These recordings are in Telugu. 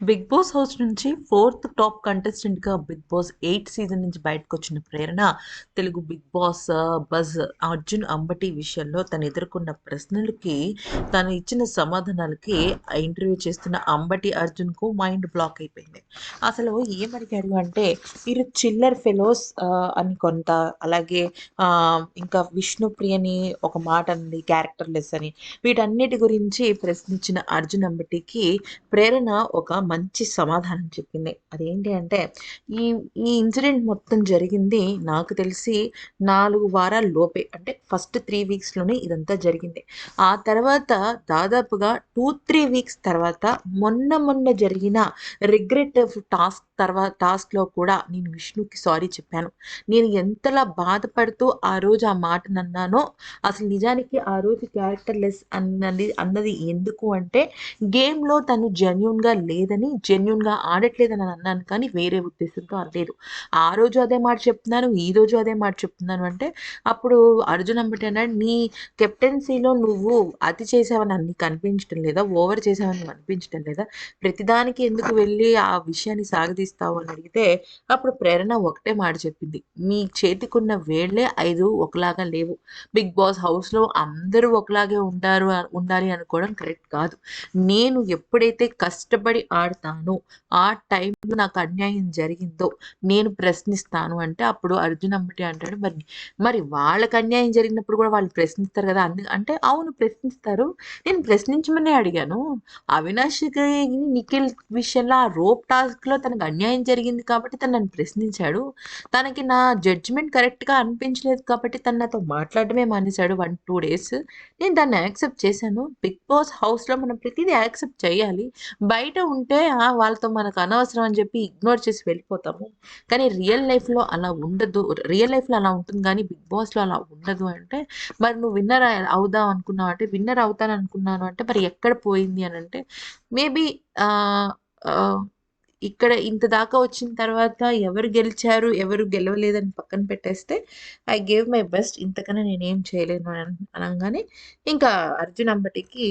బిగ్ బాస్ హౌస్ నుంచి ఫోర్త్ టాప్ కంటెస్టెంట్గా బిగ్ బాస్ ఎయిట్ సీజన్ నుంచి బయటకు వచ్చిన Prerana Telugu Bigg Boss buzz Arjun Ambati విషయంలో తను ఎదుర్కొన్న ప్రశ్నలకి తను ఇచ్చిన సమాధానాలకి ఇంటర్వ్యూ చేస్తున్న అంబటి అర్జున్కు మైండ్ బ్లాక్ అయిపోయింది. అసలు ఏమడిగాడు అంటే మీరు చిల్లర్ ఫెలోస్ అని కొంత అలాగే ఇంకా విష్ణుప్రియని ఒక మాట అంది క్యారెక్టర్లెస్ అని. వీటన్నిటి గురించి ప్రశ్నించిన అర్జున్ అంబటికి ప్రేరణ ఒక మంచి సమాధానం చెప్పింది. అదేంటి అంటే ఈ ఈ ఇన్సిడెంట్ మొత్తం జరిగింది నాకు తెలిసి నాలుగు వారాల లోపే. అంటే ఫస్ట్ త్రీ వీక్స్లోనే ఇదంతా జరిగింది. ఆ తర్వాత దాదాపుగా టూ త్రీ వీక్స్ తర్వాత మొన్న మొన్న జరిగిన రిగ్రెట్ టాస్క్ తర్వాత టాస్క్లో కూడా నేను విష్ణుకి సారీ చెప్పాను. నేను ఎంతలా బాధపడుతూ ఆ రోజు ఆ మాట అన్నానో అసలు నిజానికి ఆ రోజు క్యారెక్టర్ లెస్ అన్నది అన్నది ఎందుకు అంటే గేమ్లో తను జెన్యున్గా లేదని జెన్యున్గా ఆడట్లేదని అన్నాను కానీ వేరే ఉద్దేశంతో అనలేదు ఆ రోజు అదే మాట చెప్తున్నాను ఈ రోజు అదే మాట చెప్తున్నాను అంటే అప్పుడు అర్జున్ అంబటి అన్నాడు నీ కెప్టెన్సీలో నువ్వు అతి చేసావని అన్ని కనిపించడం లేదా ఓవర్ చేసావని అనిపించడం లేదా ప్రతిదానికి ఎందుకు వెళ్ళి ఆ విషయాన్ని సాగదీస్తావు అని అడిగితే అప్పుడు ప్రేరణ ఒకటే మాట చెప్పింది. మీ చేతికున్న వేళ్ళే ఐదు ఒకలాగా లేవు. బిగ్ బాస్ హౌస్లో అందరూ ఒకలాగే ఉంటారు ఉండాలి అనుకోవడం కరెక్ట్ కాదు. నేను ఎప్పుడైతే కష్టపడి ఆడతానో ఆ టైంలో నాకు అన్యాయం జరిగిందో నేను ప్రశ్నిస్తాను అంటే అప్పుడు అర్జున్ అంబటి అంటాడు మరి మరి వాళ్ళకి అన్యాయం జరిగినప్పుడు కూడా వాళ్ళు ప్రశ్నిస్తారు కదా? అందు అంటే అవును ప్రశ్నిస్తారు. నేను ప్రశ్నించమనే అడిగాను. అవినాష్కి నిఖిల్ విషయంలో ఆ రోప్ టాస్క్లో తనకు అన్యాయం జరిగింది కాబట్టి తను నన్ను ప్రశ్నించాడు. తనకి నా జడ్జిమెంట్ కరెక్ట్గా అనిపించలేదు కాబట్టి తను నాతో మాట్లాడమే మానేశాడు వన్ టూ డేస్ నేను దాన్ని యాక్సెప్ట్ చేశాను. బిగ్ బాస్ హౌస్లో మనం ప్రతిదీ యాక్సెప్ట్ చేయాలి. బయట ఉంటే వాళ్ళతో మనకు అనవసరం అని చెప్పి ఇగ్నోర్ చేసి వెళ్ళిపోతాము. కానీ రియల్ లైఫ్లో అలా ఉండదు. రియల్ లైఫ్లో అలా ఉంటుంది కానీ బిగ్ బాస్లో అలా ఉండదు అంటే మరి నువ్వు విన్నర్ అవుదాం అనుకున్నావు అంటే విన్నర్ అవుతాను అనుకున్నాను అంటే మరి ఎక్కడ పోయింది అని అంటే మేబీ ఇక్కడ ఇంత దాకా వచ్చిన తర్వాత ఎవరు గెలిచారు ఎవరు గెలవలేదని పక్కన పెట్టేస్తే ఐ గేవ్ మై బెస్ట్ ఇంతకన్నా నేనేం చేయలేను అనగానే ఇంకా అర్జున్ అంబటికి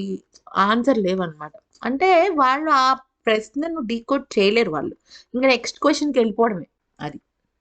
ఆన్సర్ లేవన్నమాట. అంటే వాళ్ళు ఆ ప్రశ్నను డీకోడ్ చేయలేరు వాళ్ళు. ఇంకా నెక్స్ట్ క్వశ్చన్కి వెళ్ళిపోవడమే అది.